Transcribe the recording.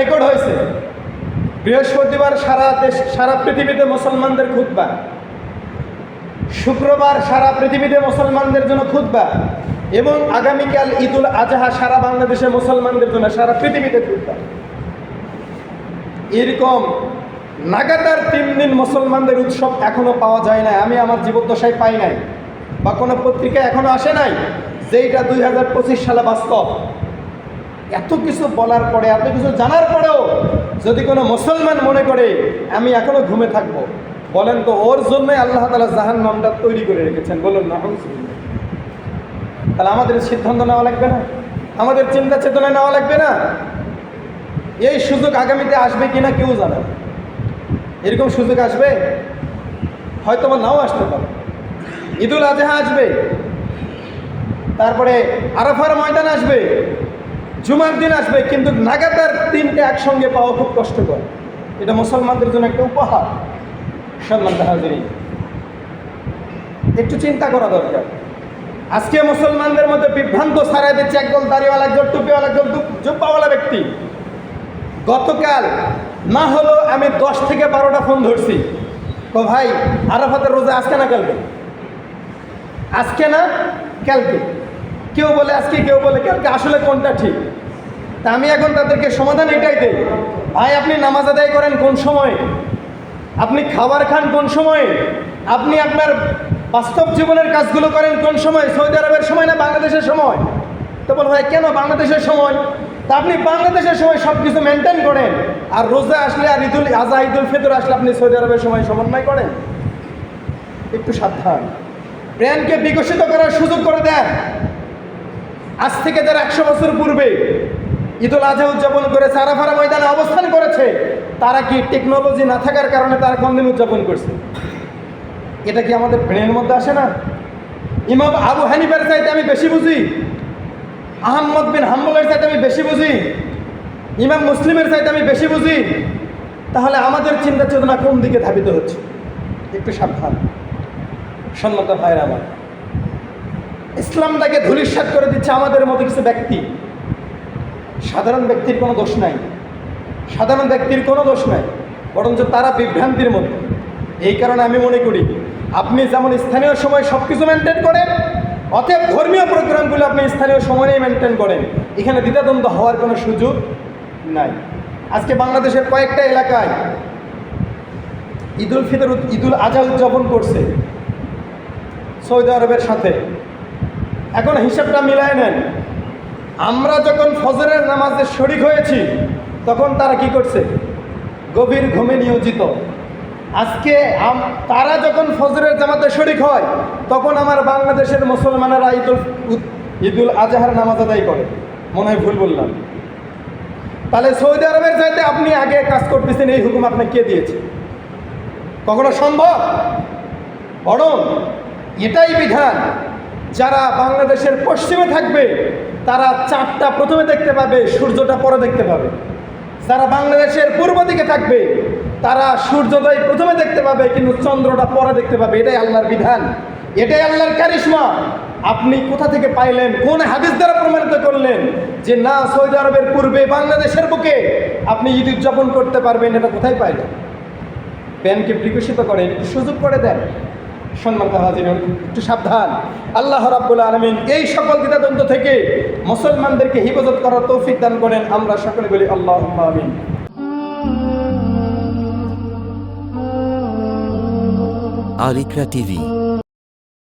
Record হয়েছে। বৃহস্পতিবার সারা দেশ, সারা পৃথিবীতে মুসলমানদের খুতবা। শুক্রবার সারা পৃথিবীতে মুসলমানদের জন্য খুতবা এবং আগামীকাল ঈদুল আজহা সারা বাংলাদেশের মুসলমানদের জন্য সারা পৃথিবীতে খুতবা। এরকম নাগাতার তিন দিন মুসলমানদের উৎসব এখনও পাওয়া যায় না আমি আমার জীবদ্দশায় পাই নাই বা কোনো পত্রিকা এখনও আসে নাই যেইটা দুই হাজার পঁচিশ সালে বাস্তব। এত কিছু বলার পরে, এত কিছু জানার পরেও যদি কোনো মুসলমান মনে করে, আমি এখনও ঘুমে থাকব, বলেন তো, ওর জন্যই আল্লাহ তালা জাহান নামটা তৈরি করে রেখেছেন। বলুন না। তাহলে আমাদের সিদ্ধান্ত নেওয়া লাগবে না? আমাদের চিন্তা চেতনা নেওয়া লাগবে না? এই সুযোগ আগামীতে আসবে কিনা কেউ জানে। এরকম সুযোগ আসবে? হয়তো বা নাও আসতে পারে। ঈদুল আজহা আসবে। তারপরে আরাফার ময়দান আসবে। জুমার দিন আসবে, কিন্তু নাগাতার তিনটে একসঙ্গে পাওয়া খুব কষ্টকর। এটা মুসলমানদের জন্য একটা উপহার। সম্মান হাজিরি। একটু চিন্তা করা দরকার। আজকে মুসলমানদের মধ্যে বিভ্রান্ত ছাড়াই দিচ্ছে একদল দাড়িওয়ালা একজন টুপিওয়ালা একজন জুব্বাওয়ালা ব্যক্তি। গতকাল না হলো আমি দশ থেকে বারোটা ফোন ধরছি। তো ভাই, আরাফাতের রোজা আজকে না কালকে? আজকে না কালকে? কেউ বলে আজকে, কেউ বলে কালকে, আসলে কোনটা ঠিক? তা আমি এখন তাদেরকে সমাধান এটাই দেই। ভাই, আপনি নামাজ আদায় করেন কোন সময়ে? আপনি খাবার খান কোন সময়ে? আপনি আপনার বাস্তব জীবনের কাজগুলো করেন কোন সময়? সৌদি আরবের সময় না বাংলাদেশের সময়? তো বল ভাই, কেন বাংলাদেশের সময়? তা আপনি বাংলাদেশের সময় সব কিছু মেনটেন করেন। আর রোজা আসলে, আর ঈদুল আজা ঈদুল ফিতর আসলে আপনি সৌদি আরবের সময় সমন্বয় করেন। একটু সাবধান। ব্রেনকে বিকশিত করার সুযোগ করে দেন। আজ থেকে যারা একশো বছর পূর্বে ঈদুল আজহা উদযাপন করে সারাফারা ময়দানে অবস্থান করেছে, তারা কি টেকনোলজি না থাকার কারণে তারা কোন দিন উদযাপন করছে? এটা কি আমাদের ব্রেনের মধ্যে আসে না? ইমাম আবু হানিফার চাইতে আমি বেশি বুঝি, আহম্মদ বিন হাম্বলের চাইতে আমি বেশি বুঝি, ইমাম মুসলিমের চাইতে আমি বেশি বুঝি। তাহলে আমাদের চিন্তা চেতনা কোন দিকে ধাবিত হচ্ছে? একটু সাবধান। সন্ন্যত ভাইয়ের আমার ইসলামটাকে ধূলিসাৎ করে দিচ্ছে আমাদের মতো কিছু ব্যক্তি। সাধারণ ব্যক্তির কোনো দোষ নাই। সাধারণ ব্যক্তির কোনো দোষ নাই। বরঞ্চ তারা বিভ্রান্তির মধ্যে। এই কারণে আমি মনে করি, আপনি যেমন স্থানীয় সময় সব কিছু মেনটেন করেন, অতএব ধর্মীয় প্রোগ্রামগুলো আপনি স্থানীয় সময়েই মেনটেন করেন। এখানে দ্বিধাদ্বন্দ্ব হওয়ার কোনো সুযোগ নাই। আজকে বাংলাদেশের কয়েকটা এলাকায় ঈদুল ফিতর, ঈদুল আজহা উদযাপন করছে সৌদি আরবের সাথে। এখন হিসাবটা মিলায় নেন। আমরা যখন ফজরের নামাজে শরিক হয়েছি, তখন তারা কি করছে? গভীর ঘুমে নিয়োজিত। আজকে তারা যখন ফজরের জামাতে শরিক হয়, তখন আমার বাংলাদেশের মুসলমানেরা ঈদুল ঈদুল আজহার নামাজ আদায় করে। মনে হয় ভুল বললাম। তাহলে সৌদি আরবের চাইতে আপনি আগে কাজ করতেছেন, এই হুকুম আপনাকে কে দিয়েছে? কখনো সম্ভব? বরং এটাই বিধান। যারা বাংলাদেশের পশ্চিমে থাকবে, তারা চাঁদটা প্রথমে দেখতে পাবে, সূর্যটা পরে দেখতে পাবে। যারা বাংলাদেশের পূর্ব দিকে থাকবে, তারা সূর্যোদয় প্রথমে দেখতে পাবে, কিন্তু চন্দ্রটা পরে দেখতে পাবে। এটাই আল্লাহর বিধান। এটাই আল্লাহর কারিশমা। আপনি কোথা থেকে পাইলেন? কোন হাদিস দ্বারা প্রমাণিত করলেন যে না, সৌদি আরবের পূর্বে বাংলাদেশের বুকে আপনি ঈদ উদযাপন করতে পারবেন, এটা কোথায় পাইলেন? প্যানকে বিকশিত করেন সুযোগ করে দেন। সম্মানিত হাজির একটু সাবধান। আল্লাহ রাব্বুল আলমিন এই সকল দ্বিধাদ্বন্দ্ব থেকে মুসলমানদেরকে হিফাজত করার তৌফিক দান করেন। আমরা সকলে বলি আল্লাহ আমিন। আরিকরা টিভি